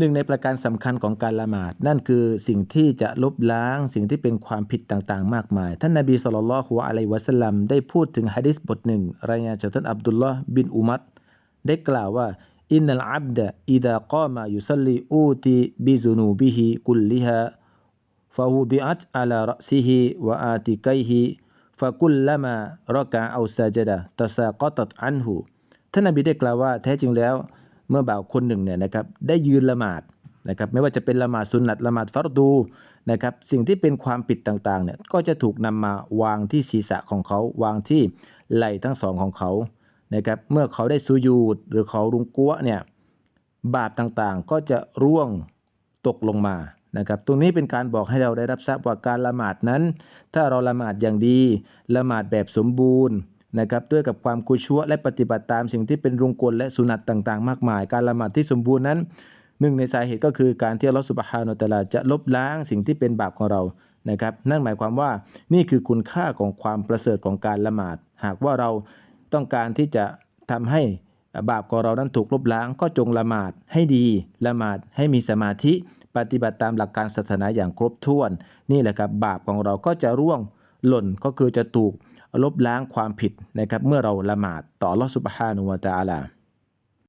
หนึ่งในประการสำคัญของการละหมาด นั่นคือสิ่งที่จะลบล้างสิ่งที่เป็นความผิดต่างๆ มากมาย ท่านนาบีสุลต่านละฮ์อะลัยวะสลัมได้พูดถึงฮะดิษบทหนึ่ง รายงานจากท่านอับดุลลอฮ์บินอุมัตได้กล่าวว่าอินนัลอับดะอิดะกามายุสลีอูติบิซุนูบิฮิกุลลิฮะฟะฮูดิอัตอัลารซิฮิวะอาติกัยฮิฟะกุลละมารอกะเอาซาจดะตะซากตัดอันหูท่านนบีได้กล่าวว่าแท้จริงแล้ว เมื่อบ่าวคนหนึ่งเนี่ยนะครับได้ยืนละหมาดนะครับไม่ว่าจะเป็นละหมาดสุนนัตละหมาดฟัรดูนะครับสิ่งที่เป็นความผิดต่างๆเนี่ยก็จะถูกนำมาวางที่ศีรษะของเขาวางที่ไหล่ทั้งสองของเขานะครับเมื่อเขาได้สุยูดหรือเขารุงกัวเนี่ยบาปต่างๆก็จะร่วงตกลงมานะครับตรงนี้เป็นการบอกให้เราได้รับทราบว่าการละหมาดนั้น ถ้าเราละหมาดอย่างดี ละหมาดแบบสมบูรณ์ นะครับด้วยกับความกุชัวและปฏิบัติตามสิ่งที่เป็นรุงกลและสุนัตต่างๆ มากมาย การละหมาดที่สมบูรณ์นั้นหนึ่งในสาเหตุก็คือการที่อัลลอฮฺสุบฮานาอัลตะลาจะลบล้างสิ่งที่เป็นบาปของเรานะครับ นั่นหมายความว่านี่คือคุณค่าของความประเสริฐของการละหมาด หากว่าเราต้องการที่จะทำให้บาปของเรานั้นถูกลบล้างก็จงละหมาดให้ดี ละหมาดให้มีสมาธิ ปฏิบัติตามหลักการศาสนาอย่างครบถ้วน นี่แหละครับบาปของเราก็จะร่วง หล่นก็คือจะถูกลบล้างความผิดนะครับเมื่อเราละหมาดต่อลอสุบฮานุวะตาอาลา